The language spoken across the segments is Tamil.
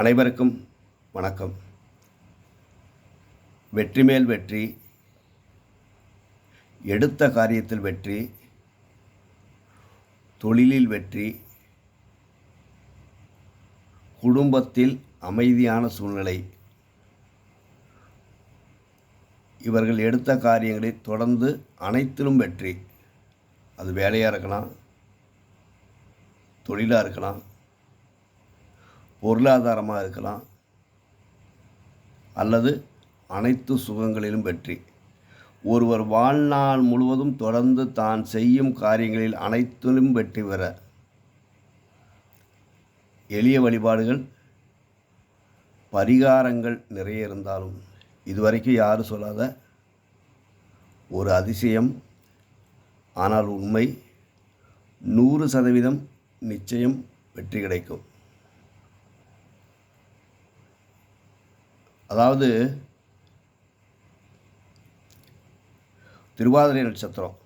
அனைவருக்கும் வணக்கம். வெற்றி மேல் வெற்றி எடுத்த காரியத்தில் வெற்றி தொழிலில் வெற்றி குடும்பத்தில் அமைதியான சூழ்நிலை. இவர்கள் எடுத்த காரியங்களை தொடர்ந்து அனைத்திலும் வெற்றி. அது வேலையாக இருக்கலாம் தொழிலாக இருக்கலாம் பொருளாதாரமாக இருக்கலாம். அல்லது அனைத்து சுகங்களிலும் வெற்றி. ஒருவர் வாழ்நாள் முழுவதும் தொடர்ந்து தான் செய்யும் காரியங்களில் அனைத்திலும் வெற்றி பெற. எளிய வழிபாடுகள் பரிகாரங்கள் நிறைய இருந்தாலும் இதுவரைக்கும் யாரும் சொல்லாத ஒரு அதிசயம். ஆனால் உண்மை நூறு சதவீதம் நிச்சயம் வெற்றி கிடைக்கும். அதாவது திருவாதிரை நட்சத்திரம்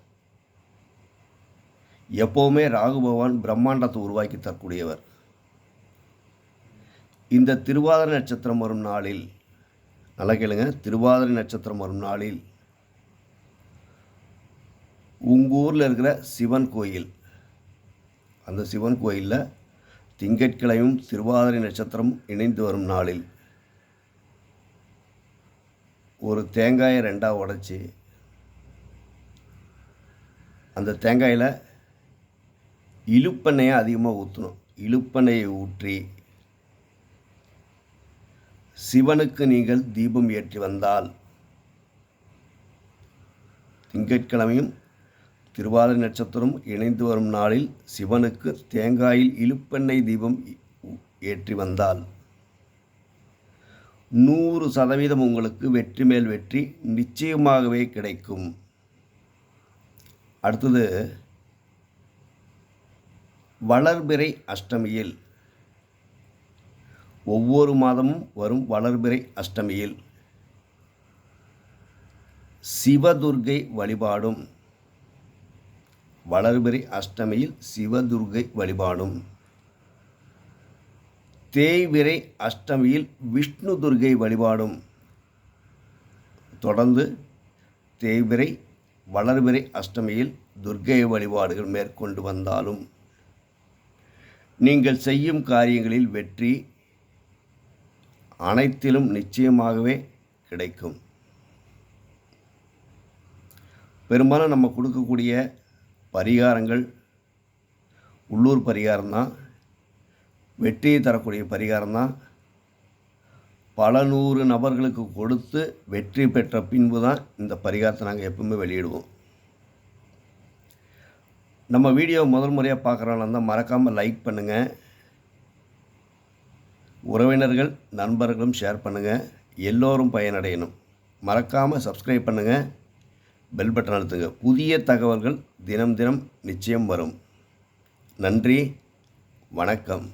எப்போவுமே ராகு பகவான் பிரம்மாண்டத்தை உருவாக்கி தரக்கூடியவர். இந்த திருவாதிரை நட்சத்திரம் வரும் நாளில் நல்லா கேளுங்க திருவாதிரை நட்சத்திரம் வரும் நாளில் உங்கள் ஊரில் இருக்கிற சிவன் கோயில் அந்த சிவன் கோயிலில் திங்கட்கிழமையும் திருவாதிரை நட்சத்திரம் இணைந்து வரும் நாளில் ஒரு தேங்காயை ரெண்டாக உடச்சி அந்த தேங்காயில் இழுப்பெண்ணெயை அதிகமாக ஊற்றணும் இழுப்பெண்ணெயை ஊற்றி சிவனுக்கு நீங்கள் தீபம் ஏற்றி வந்தால் திங்கட்கிழமையும் திருவாதிரை நட்சத்திரம் இணைந்து வரும் நாளில் சிவனுக்கு தேங்காயில் இழுப்பெண்ணெய் தீபம் ஏற்றி வந்தால் நூறு சதவீதம் உங்களுக்கு வெற்றி மேல் வெற்றி நிச்சயமாகவே கிடைக்கும். அடுத்தது வளர்பிறை அஷ்டமியில். ஒவ்வொரு மாதமும் வரும் வளர்பிறை அஷ்டமியில். சிவதுர்கை வழிபாடும். வளர்பிறை அஷ்டமியில் சிவதுர்கை வழிபாடும். தேய்விரை அஷ்டமியில் விஷ்ணு துர்கை வழிபாடும். தொடர்ந்து தேய்விரை வளர்விரை அஷ்டமியில் துர்கை வழிபாடுகள் மேற்கொண்டு வந்தாலும் நீங்கள் செய்யும் காரியங்களில் வெற்றி அனைத்திலும் நிச்சயமாகவே கிடைக்கும். பெரும்பாலும் நம்ம கொடுக்கக்கூடிய பரிகாரங்கள் உள்ளூர் பரிகாரம் தான் வெற்றியை தரக்கூடிய பரிகாரம் தான் பல நூறு நபர்களுக்கு கொடுத்து வெற்றி பெற்ற பின்பு தான் இந்த பரிகாரத்தை நாங்கள் எப்பவுமே வெளியிடுவோம். நம்ம வீடியோ முதல் முறையாக பார்க்குறவங்க இருந்தால் மறக்காமல் லைக் பண்ணுங்கள் உறவினர்கள் நண்பர்களும் ஷேர் பண்ணுங்கள் எல்லோரும் பயனடையணும். மறக்காமல் சப்ஸ்கிரைப் பண்ணுங்கள் பெல் பட்டன் அழுத்துங்க. புதிய தகவல்கள் தினம் தினம் நிச்சயம் வரும். நன்றி. வணக்கம்.